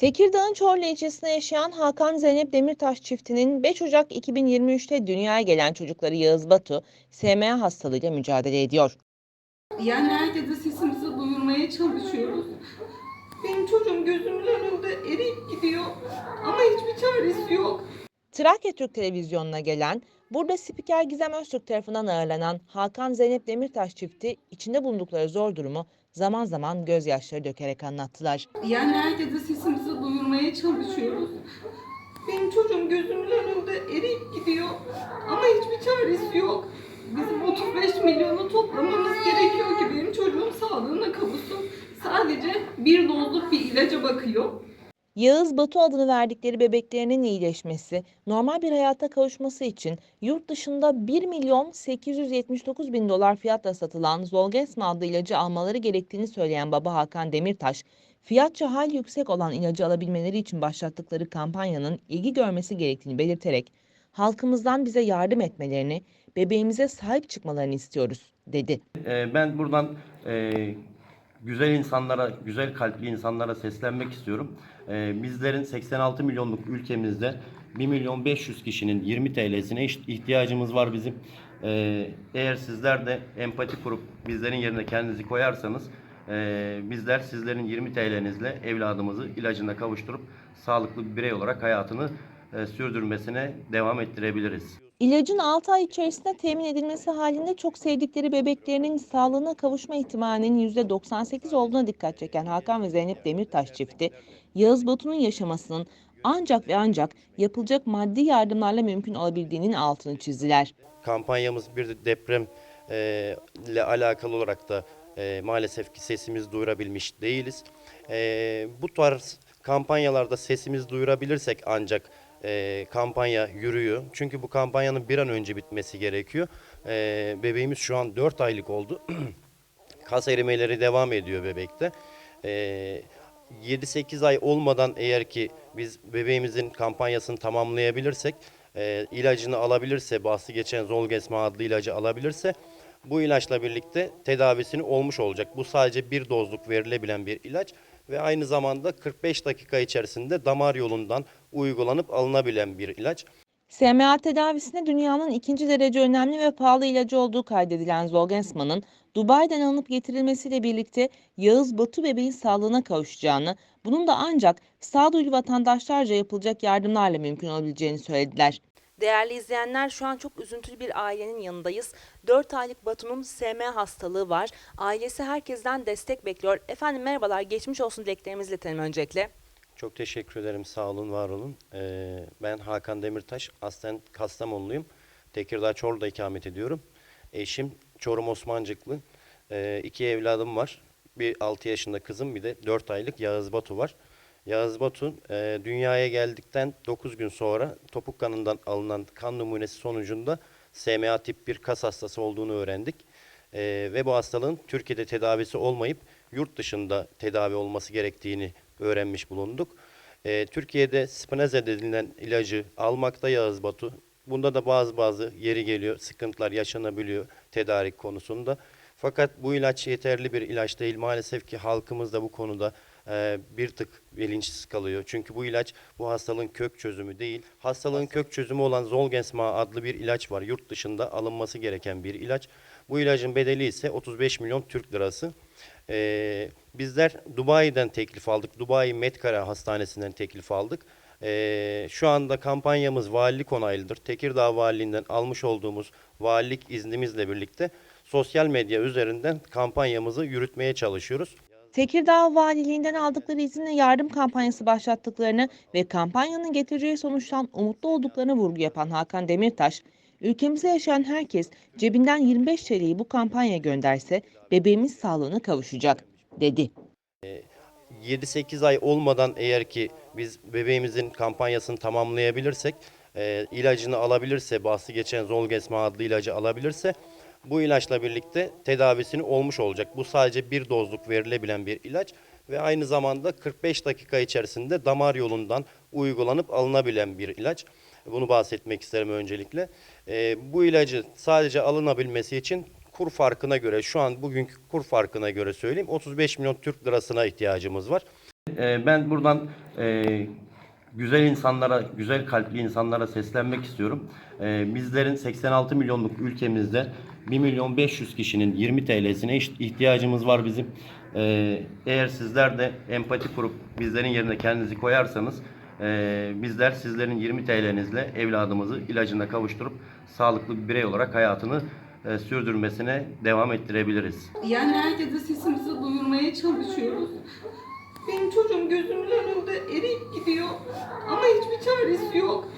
Tekirdağ'ın Çorlu ilçesinde yaşayan Hakan Zeynep Demirtaş çiftinin 5 Ocak 2023'te dünyaya gelen çocukları Yağız Batu, SMA hastalığıyla mücadele ediyor. Yani herkese sesimizi duyurmaya çalışıyoruz. Benim çocuğum gözümün önünde eriyip gidiyor ama hiçbir çaresi yok. Trakya Türk Televizyonu'na gelen, burada spiker Gizem Öztürk tarafından ağırlanan Hakan Zeynep Demirtaş çifti içinde bulundukları zor durumu zaman zaman gözyaşları dökerek anlattılar. Yani herkese sesimizi duyurmaya çalışıyoruz. Benim çocuğum gözümün önünde eriyip gidiyor ama hiçbir çaresi yok. Bizim 35 milyonu toplamamız gerekiyor ki benim çocuğum sağlığına kavuşsun. Sadece bir dozluk bir ilaca bakıyor. Yağız Batu adını verdikleri bebeklerinin iyileşmesi, normal bir hayata kavuşması için yurt dışında 1 milyon 879 bin dolar fiyatla satılan Zolgensma adlı ilacı almaları gerektiğini söyleyen baba Hakan Demirtaş, fiyatça hal yüksek olan ilacı alabilmeleri için başlattıkları kampanyanın ilgi görmesi gerektiğini belirterek, halkımızdan bize yardım etmelerini, bebeğimize sahip çıkmalarını istiyoruz, dedi. Ee, Ben buradan e, güzel insanlara, güzel kalpli insanlara seslenmek istiyorum. Ee, Bizlerin 86 milyonluk ülkemizde 1 milyon 500 kişinin 20 TL'sine ihtiyacımız var bizim. Ee, Eğer sizler de empati kurup bizlerin yerine kendinizi koyarsanız e, bizler sizlerin 20 TL'nizle evladımızı ilacına kavuşturup sağlıklı bir birey olarak hayatını sürdürmesine devam ettirebiliriz. İlacın 6 ay içerisinde temin edilmesi halinde çok sevdikleri bebeklerinin sağlığına kavuşma ihtimalinin %98 olduğuna dikkat çeken Hakan ve Zeynep Demirtaş çifti, Yağız Batu'nun yaşamasının ancak ve ancak yapılacak maddi yardımlarla mümkün olabildiğinin altını çizdiler. kampanyamız bir de deprem e, ile alakalı olarak da e, maalesef ki sesimizi duyurabilmiş değiliz. E, bu tarz kampanyalarda sesimizi duyurabilirsek ancak e, kampanya yürüyor. Çünkü bu kampanyanın bir an önce bitmesi gerekiyor. E, bebeğimiz şu an 4 aylık oldu. Kas erimeleri devam ediyor bebekte. Ee, 7-8 ay olmadan eğer ki biz bebeğimizin kampanyasını tamamlayabilirsek, e, ilacını alabilirse, bahsi geçen Zolgensma adlı ilacı alabilirse bu ilaçla birlikte tedavisini olmuş olacak. Bu sadece bir dozluk verilebilen bir ilaç ve aynı zamanda 45 dakika içerisinde damar yolundan uygulanıp alınabilen bir ilaç. SMA tedavisinde dünyanın ikinci derece önemli ve pahalı ilacı olduğu kaydedilen Zolgensma'nın Dubai'den alınıp getirilmesiyle birlikte Yağız Batu bebeğin sağlığına kavuşacağını, bunun da ancak sağduyulu vatandaşlarca yapılacak yardımlarla mümkün olabileceğini söylediler. Değerli izleyenler şu an çok üzüntülü bir ailenin yanındayız. 4 aylık Batu'nun SMA hastalığı var. Ailesi herkesten destek bekliyor. Efendim merhabalar, geçmiş olsun dileklerimizi iletelim öncelikle. Çok teşekkür ederim. Sağ olun, var olun. Ee, ben Hakan Demirtaş. Aslen Kastamonluyum. Tekirdağ Çorlu'da ikamet ediyorum. Eşim Çorum Osmancıklı. Ee, iki evladım var. Bir 6 yaşında kızım, bir de 4 aylık Yağız Batu var. Yağız Batu e, dünyaya geldikten 9 gün sonra topuk kanından alınan kan numunesi sonucunda SMA tip 1 kas hastası olduğunu öğrendik. Ee, ve bu hastalığın Türkiye'de tedavisi olmayıp yurt dışında tedavi olması gerektiğini öğrenmiş bulunduk. Ee, Türkiye'de Spinraza denilen ilacı almakta Yağız Batu. Bunda da bazı bazı yeri geliyor, sıkıntılar yaşanabiliyor tedarik konusunda. Fakat bu ilaç yeterli bir ilaç değil. Maalesef ki halkımız da bu konuda e, bir tık bilinçsiz kalıyor. Çünkü bu ilaç bu hastalığın kök çözümü değil. Hastalığın kök çözümü olan Zolgensma adlı bir ilaç var. Yurt dışında alınması gereken bir ilaç. Bu ilacın bedeli ise 35 milyon Türk lirası. Ee, bizler Dubai'den teklif aldık. Dubai Medkara Hastanesi'nden teklif aldık. Ee, şu anda kampanyamız valilik onaylıdır. Tekirdağ Valiliğinden almış olduğumuz valilik iznimizle birlikte sosyal medya üzerinden kampanyamızı yürütmeye çalışıyoruz. Tekirdağ Valiliğinden aldıkları izinle yardım kampanyası başlattıklarını ve kampanyanın getireceği sonuçtan umutlu olduklarını vurgu yapan Hakan Demirtaş, ülkemizde yaşayan herkes cebinden 25 TL'yi bu kampanyaya gönderse bebeğimiz sağlığına kavuşacak, dedi. 7-8 ay olmadan eğer ki biz bebeğimizin kampanyasını tamamlayabilirsek, e, ilacını alabilirse, bahsi geçen Zolgensma adlı ilacı alabilirse bu ilaçla birlikte tedavisini olmuş olacak. Bu sadece bir dozluk verilebilen bir ilaç ve aynı zamanda 45 dakika içerisinde damar yolundan uygulanıp alınabilen bir ilaç. Bunu bahsetmek isterim öncelikle. E, bu ilacı sadece alınabilmesi için kur farkına göre şu an bugünkü kur farkına göre söyleyeyim 35 milyon Türk lirasına ihtiyacımız var. e, ben buradan e, güzel insanlara, güzel kalpli insanlara seslenmek istiyorum. E, bizlerin 86 milyonluk ülkemizde 1 milyon 500 kişinin 20 TL'sine ihtiyacımız var bizim. E, eğer sizler de empati kurup bizlerin yerine kendinizi koyarsanız e, bizler sizlerin 20 TL'nizle evladımızı ilacına kavuşturup sağlıklı bir birey olarak hayatını e, sürdürmesine devam ettirebiliriz. Yani herkese sesimizi duyurmaya çalışıyoruz. Benim çocuğum gözümün önünde eriyip gidiyor ama hiçbir çaresi yok.